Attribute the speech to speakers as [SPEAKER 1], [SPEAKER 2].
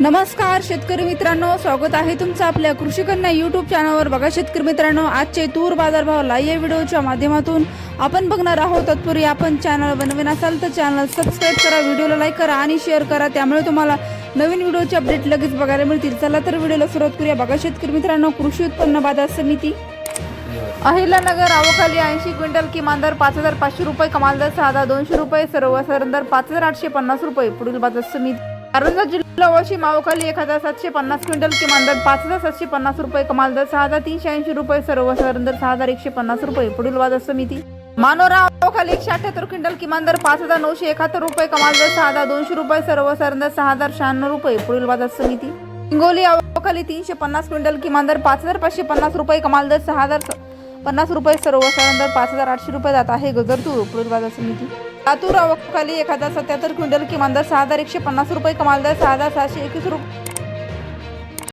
[SPEAKER 1] नमस्कार शेतकरी मित्रांनो. स्वागत आहे तुमचं आपल्या कृषी कन्या युट्यूब चॅनलवर बघा शेतकरी मित्रांनो आजचे तूर बाजारभाव लाईव्ह या व्हिडिओच्या माध्यमातून आपण बघणार आहोत. तत्पूर्वी आपण चॅनल बनवीन असाल तर चॅनल सबस्क्राईब करा व्हिडिओला लाईक करा आणि शेअर करा. त्यामुळे तुम्हाला नवीन व्हिडिओचे अपडेट लगेच बघायला मिळतील. चला तर व्हिडिओला सुरुवात करूया. बघा शेतकरी मित्रांनो कृषी उत्पन्न बाजार समिती. अहिल्यानगर आवखाली ऐंशी क्विंटल किमान दर पाच हजार पाचशे रुपये कमाल दर सहा हजार दोनशे रुपये सर्वसाधारण दर पाच हजार आठशे पन्नास रुपये. पुढील बाजार समिती. कारंजा जिल्हा वाशिम मावखाली एक हजार सातशे पन्नास क्विंटल किमान दर पाच हजार सातशे पन्नास रुपये कमाल दर सहा हजार तीनशे ऐंशी रुपये सर्वसाधारण दर सहा हजार एकशे पन्नास रुपये पुढील वाद समिती मानोरा आवखाली एकशे अठ्याहत्तर क्विंटल किमान दर पाच हजार नऊशे एकाहत्तर रुपये कमाल दर सहा हजार दोनशे रुपये सर्वसाधारण दर सहा हजार शहाण्णव रुपये पुढील वाद समिती हिंगोली अवखाली तीनशे पन्नास क्विंटल किमान दर पाच हजार पाचशे पन्नास रुपये कमाल दर सहा हजार पन्नास रुपये सर्वसाधारण दर पाच हजार आठशे रुपये जात आहे गजर तूर पुढील बाजार समिती लातूर अवकाली एक हजार सत्याहत्तर क्विंटल किमान दर सहा हजार एकशे पन्नास रुपये कमाल दर सहा हजार सहाशे एकवीस रुपये